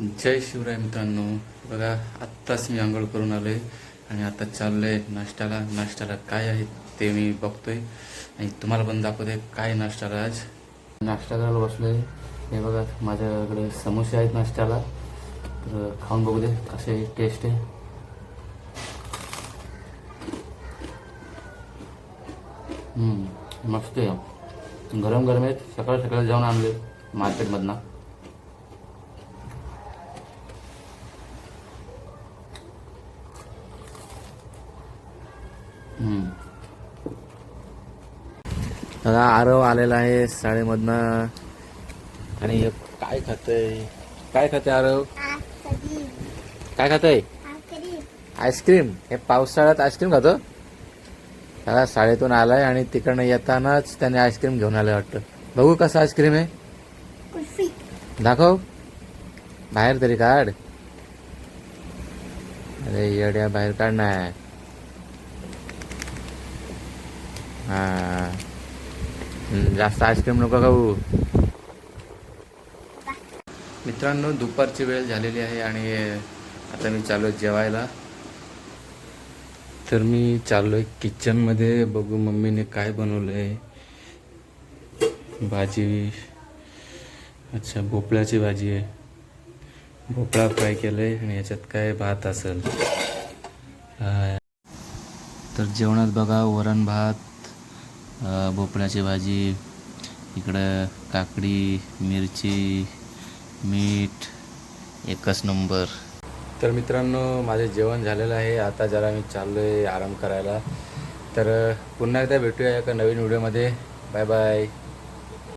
जय शिवराय मित्रांनो. बघा आत्ताच मी आंघोळ करून आलो आहे आणि आता चाललो आहे नाश्त्याला. नाश्त्याला काय आहे ते मी बघतोय. आणि तुम्हाला पण दाखवते काय नाश्त्याला आज. नाश्ता करायला बसलो आहे हे बघा माझ्याकडे समोसे आहेत नाश्त्याला. तर खाऊन बघू दे कसे टेस्ट आहे. मस्त आहे. गरम गरम आहेत. सकाळ सकाळी जाऊन आणले मार्केटमधनं. दादा आरव आलेला आहे शाळेमधनं. आणि हे काय खातय? काय खाते आरव? काय खातय? आईस्क्रीम. हे पावसाळ्यात आईस्क्रीम खातो. त्याला शाळेतून आलाय आणि तिकडनं येतानाच त्याने आईस्क्रीम घेऊन आलं वाटतं. बघू कसं आईस्क्रीम आहे. दाखव. बाहेर तरी काढ. अरे येड्या बाहेर काढ नाही हां. जास्त आईस्क्रीम नको खाऊ. मित्रांनो दुपारची वेळ झालेली आहे आणि आता मी चालू आहे जेवायला. तर मी चाललोय किचनमध्ये. बघू मम्मीने काय बनवलंय. भाजी. अच्छा भोपळ्याची भाजी आहे. भोपळा फ्राय केलंय आणि याच्यात काय भात असेल. तर जेवणात बघा वरण भात भोपळ्याची भाजी इकडं काकडी मिरची मीठ एकच नंबर. तर मित्रांनो माझे जेवण झालेलं आहे. आता जरा मी चाललो आहे आराम करायला. तर पुन्हा एकदा भेटूया एका नवीन व्हिडिओमध्ये. Bye bye.